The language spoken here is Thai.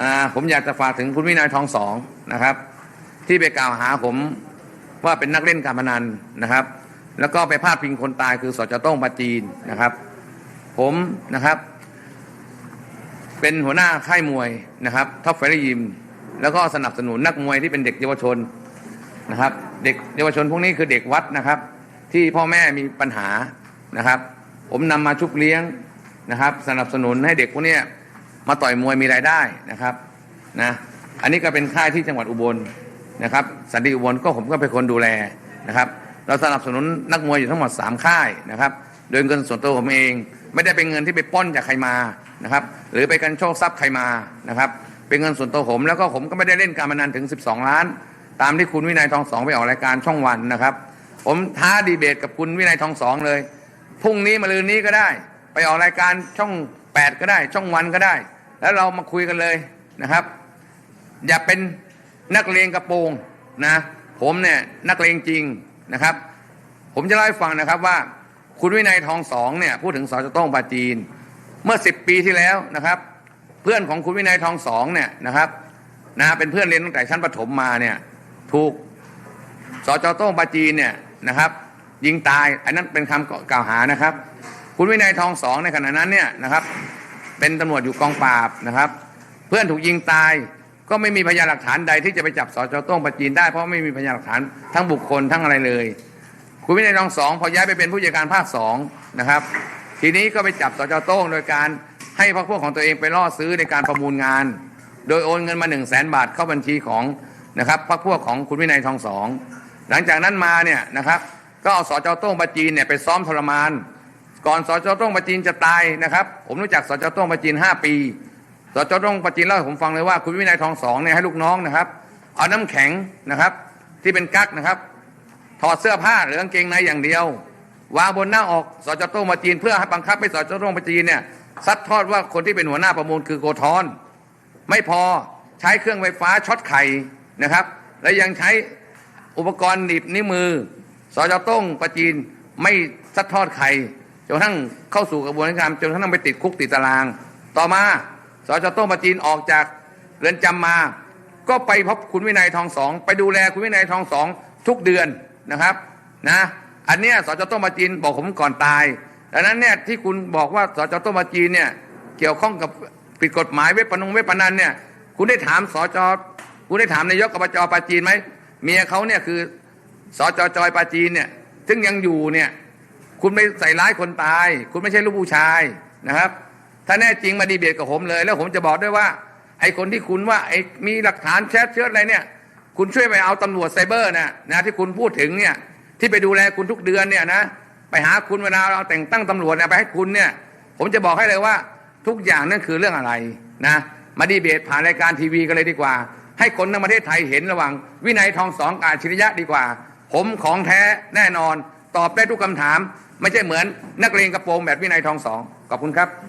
อ่าผมอยากจะฝากถึงคุณวินัยทองสองนะครับ ที่ไปกล่าวหาผมว่าเป็นนักเล่นการพนันนะครับ แล้วก็ไปพาดพิงคนตายคือสจต้งปาจีนนะครับ ผมนะครับ เป็นหัวหน้าค่ายมวยนะครับท็อปไฟรยิม แล้วก็สนับสนุนนักมวยที่เป็นเด็กเยาวชนนะครับ เด็กเยาวชนพวกนี้คือเด็กวัดนะครับ ที่พ่อแม่มีปัญหานะครับ ผมนำมาชุบเลี้ยงนะครับ สนับสนุนให้เด็กพวกนี้ มาต่อยมวยมีรายได้นะครับนะอันนี้ก็เป็นค่ายที่จังหวัดอุบลนะครับสันติอุบลก็ผมก็เป็นคนดูแลนะครับ เราสนับสนุนนักมวยอยู่ทั้งหมด 3 ค่ายนะครับโดยเงินส่วนตัวผมเอง ไม่ได้เป็นเงินที่ไปปล้นจากใครมานะครับหรือไปกันโชคทรัพย์ใครมานะครับเป็นเงินส่วนตัวผมแล้วก็ผมก็ไม่ได้เล่นการพนันถึง 12 ล้าน ตามที่คุณวินัยทองสองไปออกรายการช่องวันนะครับ ผมท้าดีเบตกับคุณวินัยทองสองเลยพรุ่งนี้มะรืนนี้ก็ได้ ไปออกรายการช่อง 8 ก็ได้ ช่องวันก็ได้ แล้วเรามาคุยกันเลยนะครับ อย่าเป็นนักเลงกระโปรงนะ ผมเนี่ยนักเลงจริงนะครับ ผมจะเล่าให้ฟังนะครับว่า คุณวินัยทองสองเนี่ยพูดถึงสจต้องปาจีน เมื่อ 10 ปีที่แล้วนะครับ เพื่อนของคุณวินัยทองสองเนี่ยนะครับนะเป็นเพื่อนเรียนตั้งแต่ชั้นประถมมาเนี่ยถูกสจโต้งปาจีนเนี่ยนะครับ ยิงตาย อันนั้นเป็นคำกล่าวหานะครับ คุณวินัยทองสองในขณะนั้นเนี่ยนะครับเป็นตำรวจอยู่กองปราบนะครับ เพื่อนถูกยิงตายก็ไม่มีพยานหลักฐานใดที่จะไปจับสจโต้งปาจีนได้เพราะไม่มีพยานหลักฐานทั้งบุคคลทั้งอะไรเลย คุณวินัยทองสองพอย้ายไปเป็นผู้จัดการภาคสองนะครับ ทีนี้ก็ไปจับสจโต้งโดยการให้พรรคพวกของตัวเองไปล่อซื้อในการประมูลงาน โดยโอนเงินมา1นึ่งแสนบาทเข้าบัญชีของนะครับพรรคพวกของคุณวินัยทองสองหลังจากนั้นมาเนี่ยนะครับ ก็เอาสจโต้งปาจีนเนี่ยไปซ้อมทรมาน ก่อนสจต้องปาจีนจะตายนะครับ ผมรู้จักสจต้องปาจีน5ปีสจต้องปาจีนเล่าให้ผมฟังเลยว่า คุณวินัยทองสองเนี่ยให้ลูกน้องนะครับ เอาน้ำแข็งนะครับ ที่เป็นกั๊กนะครับ ถอดเสื้อผ้าหรือกางเกงในอย่างเดียว วางบนหน้าอกสจต้องปาจีนเพื่อให้บังคับให้สจต้องปาจีนเนี่ยซัดทอดว่าคนที่เป็นหัวหน้าประมูลคือโกธรไม่พอใช้เครื่องไฟฟ้าช็อตไข่นะครับ และยังใช้อุปกรณ์หนีบนิ้วมือสจต้องประจีนไม่ซัดทอดไข่ นทั่งเข้าสู่กระบวนการจนทั่งไปติดคุกติดตาราง ต่อมาสจโต้งประจีนออกจากเรือนจำมา ก็ไปพบคุณวินัยทองสองไปดูแลคุณวินัยทองสองทุกเดือนนะครับนะอันเนี้ยสจโต้งประจีนบอกผมก่อนตายดังนั้นเนี่ยที่คุณบอกว่าสจโต้งประจีนเนี่ยเกี่ยวข้องกับผิดกฎหมายเว็บพนงเว็บพนันเนี่ยคุณได้ถามสจคุณได้ถามนายกอบจปาจีนไหมเมียเขาเนี่ยคือสจจอยปาจีนเนี่ยซึ่งยังอยู่เนี่ย คุณไม่ใส่ร้ายคนตาย คุณไม่ใช่ลูกผู้ชายนะครับ ถ้าแน่จริงมาดีเบตกับผมเลย แล้วผมจะบอกด้วยว่า ไอ้คนที่คุณว่าไอ้มีหลักฐานแชทเชื้อะไรเนี่ย คุณช่วยไปเอาตำรวจไซเบอร์นะนะที่คุณพูดถึงเนี่ยที่ไปดูแลคุณทุกเดือนเนี่ยนะไปหาคุณเวลาเราแต่งตั้งตำรวจเนี่ยไปให้คุณเนี่ย ผมจะบอกให้เลยว่าทุกอย่างนั่นคือเรื่องอะไรนะมาดีเบตผ่านรายการทีวีกันเลยดีกว่า ให้คนในประเทศไทยเห็นระหว่างวินัยทองสองกบอาชริยะดีกว่า ผมของแท้แน่นอน ตอบได้ทุกคำถาม ไม่ใช่เหมือนนักเลงกระโปรงแบบวินัยทองสองขอบคุณครับ